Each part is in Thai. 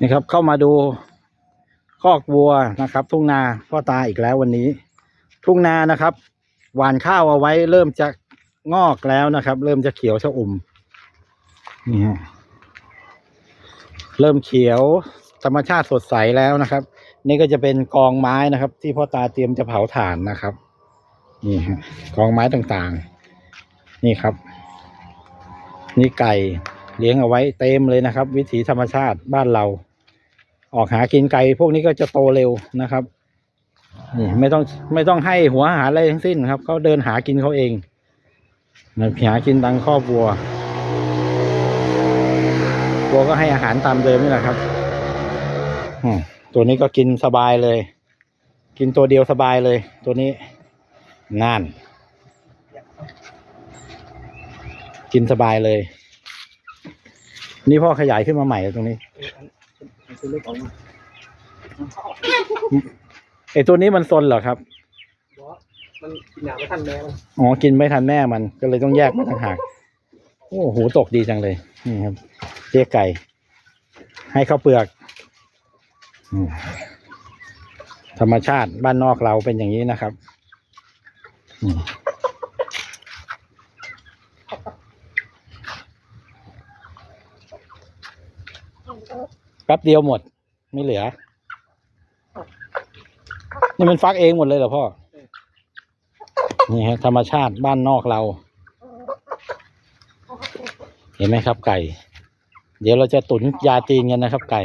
นี่ครับเข้ามาดูคอกวัวนะครับ ทุ่งนาพ่อตาอีกแล้ววันนี้ ทุ่งนานะครับ หวานข้าวเอาไว้ เริ่มจะงอกแล้วนะครับ เริ่มจะเขียวชะอุ่มนี่ฮะเริ่มเขียวธรรมชาติสดใสแล้วนะครับ นี่ก็จะเป็นกองไม้นะครับ ที่พ่อตาเตรียมจะเผาถ่านนะครับ นี่ฮะกองไม้ต่างๆ นี่ครับ นี่ไก่ เลี้ยงเอาไว้เต็มเลยนะครับ วิถีธรรมชาติบ้านเรา ออกหากินไก่พวกนี้ก็จะโตเร็วนะครับนี่ไม่ต้องไม่ต้องให้หัวอาหารอะไรทั้งสิ้นครับเขาเดินหากินเขาเองนะหากินตังครอบวัววัวก็ให้อาหารตามเดิมนี่แหละครับตัวนี้ก็กินสบายเลย กินตัวเดียวสบายเลย ตัวนี้นั่น กินสบายเลย นี่พ่อขยายขึ้นมาใหม่ตรงนี้ตัวเล็กออกมาไอตัวนี้มันซนเหรอครับเพราะมันกินหยาไม่ทันแม่มันอ๋อกินไม่ทันแม่มันก็เลยต้องแยกมาต่างหากโอ้โหตกดีจังเลยนี่ครับเจ๊ไก่ ให้ข้าวเปลือกอืมธรรมชาติบ้านนอกเราเป็นอย่างนี้นะครับ แป๊บเดียวหมด ไม่เหลือ นี่มันฟักเองหมดเลยเหรอพ่อ นี่ฮะธรรมชาติบ้านนอกเรา เห็นไหมครับไก่ เดี๋ยวเราจะตุนยาจีนกันนะครับไก่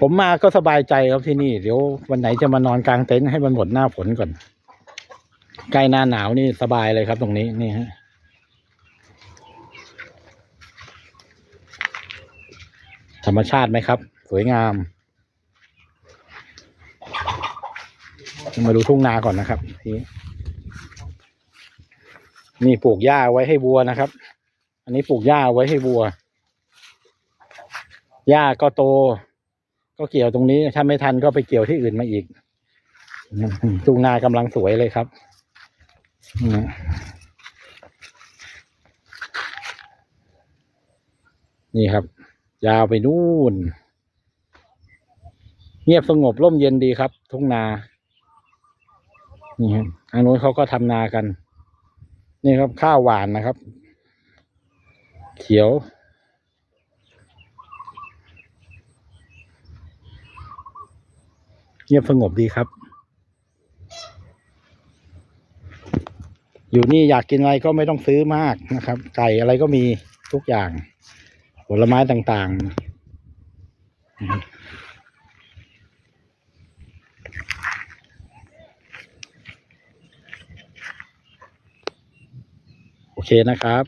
ผมมาก็สบายใจครับที่นี่ เดี๋ยววันไหนจะมานอนกลางเต็นท์ให้มันหมดหน้าฝนก่อน ใกล้หน้าหนาวนี่สบายเลยครับตรงนี้นี่ฮะ ธรรมชาติไหมครับ สวยงาม มาดูทุ่งนาก่อนนะครับทีนี่ปลูกหญ้าไว้ให้วัวนะครับ อันนี้ปลูกหญ้าไว้ให้วัว หญ้าก็โต ก็เกี่ยวตรงนี้ ถ้าไม่ทันก็ไปเกี่ยวที่อื่นมาอีก ทุ่งนากำลังสวยเลยครับนี่ครับ ยาวไปนู่น เงียบสงบร่มเย็นดีครับ ทุ่งนา นี่ครับทางโน้นเขาก็ทำนากัน นี่ครับข้าวหวานนะครับ เขียว เงียบสงบดีครับ อยู่นี่อยากกินอะไรก็ไม่ต้องซื้อมากนะครับ ไก่อะไรก็มีทุกอย่าง ผลไม้ต่างๆ โอเคนะครับ